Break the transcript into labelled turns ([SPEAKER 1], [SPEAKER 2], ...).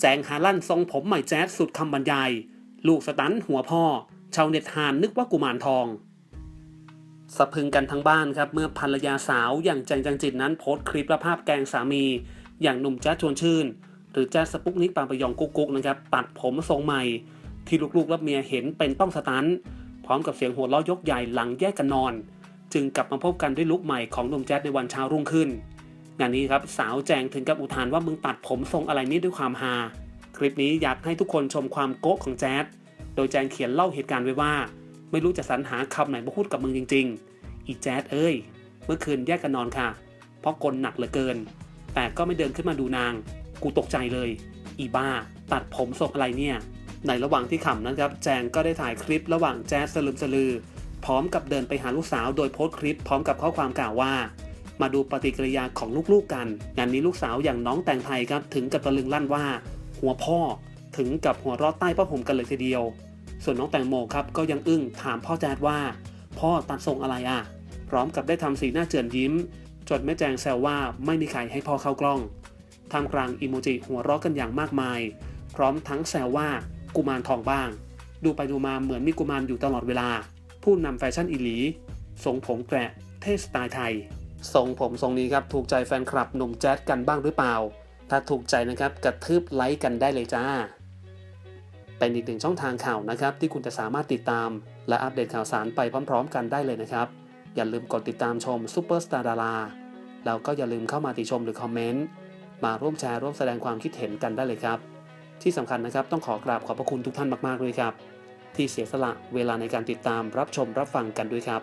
[SPEAKER 1] แจงฮาลั่นทรงผมใหม่แจ๊ดสุดคำบรรยาย ลูกสตันหัวพ่อ ชาวเน็ตหานนึกว่ากุมารทองสะพึงกันทั้งบ้านครับ เมื่อภรรยาสาวอย่างแจงจังจิตนั้นโพสต์คลิปและภาพแกงสามี อย่างหนุ่มแจ๊ดชวนชื่น หรือแจ๊ดสปุกนิกปางปะยองกุ๊กกุ๊กนะครับตัดผมทรงใหม่ ที่ลูกๆและเมียเห็นเป็นต้องสตันพร้อมกับเสียงหัวเราะยกใหญ่หลังแยกกันนอน จึงกลับมาพบกันด้วยลุคใหม่ของหนุ่มแจ๊ดในวันเช้ารุ่งขึ้น งานนี้ครับสาวแจงถึงกับอุทานว่ามึงตัดผมทรงอะไรนี่ด้วยความฮาคลิปนี้อยากให้ทุกคนชมความโก๊ะของแจ๊ดโดยแจงเขียนเล่าเหตุการณ์ไว้ว่า ไม่รู้จะสรรหาคำไหนมาพูดกับมึงจริง ๆ อีแจ๊ดเอ้ย เมื่อคืนแยกกันนอนค่ะ เพราะกลหนักเหลือเกิน แต่ก็ไม่เดินขึ้นมาดูนาง กูตกใจเลย อีบ้า ตัดผมทรงอะไรเนี่ย ในระหว่างที่ขำนะครับ แจงก็ได้ถ่ายคลิประหว่างแจ๊ดสลึมสลือ พร้อมกับเดินไปหาลูกสาวโดยโพสต์คลิป พร้อมกับข้อความกล่าวว่า มาดูปฏิกิริยาของลูกๆกันงานนี้ลูกสาวอย่างน้องแตงไทยครับถึงกับตะลึงลั่นว่า หัวพ่อถึงกับหัวรอดใต้ผ้าห่มกันเลยทีเดียว ส่วนน้องแตงโมครับก็ยังอึ้งถามพ่อแจ๊ดว่า พ่อตัดทรงอะไรอะ พร้อมกับได้ทำสีหน้าเจือนยิ้มจนแม่แจงแซวว่าไม่มีใครให้พ่อเข้ากล้องท่ามกลางอิโมจิหัวเราะกันอย่างมากมาย พร้อมทั้งแซวว่ากุมารทองบ้าง ดูไปดูมาเหมือนมีกุมารอยู่ตลอดเวลา ผู้นำแฟชั่นอิหลีทรงผมแกะเท่สไตล์ไทย ทรงผมทรงนี้ครับถูกใจแฟนคลับหนุ่มแจ๊ดกันบ้างหรือเปล่า ถ้าถูกใจนะครับกระทืบไลค์กันได้เลยจ้า เป็นอีกหนึ่งช่องทางข่าวนะครับ ที่คุณจะสามารถติดตาม และอัปเดตข่าวสารไปพร้อม ๆ กันได้เลยนะครับ อย่าลืมกดติดตามชมซูเปอร์สตาร์ดาราแล้วก็อย่าลืมเข้ามาติชมหรือคอมเมนต์มาร่วมแชร์ร่วมแสดงความคิดเห็นกันได้เลยครับ ที่สำคัญนะครับต้องขอกราบขอบพระคุณทุกท่านมากๆเลยครับ ที่เสียสละเวลาในการติดตามรับชมรับฟังกันด้วยครับ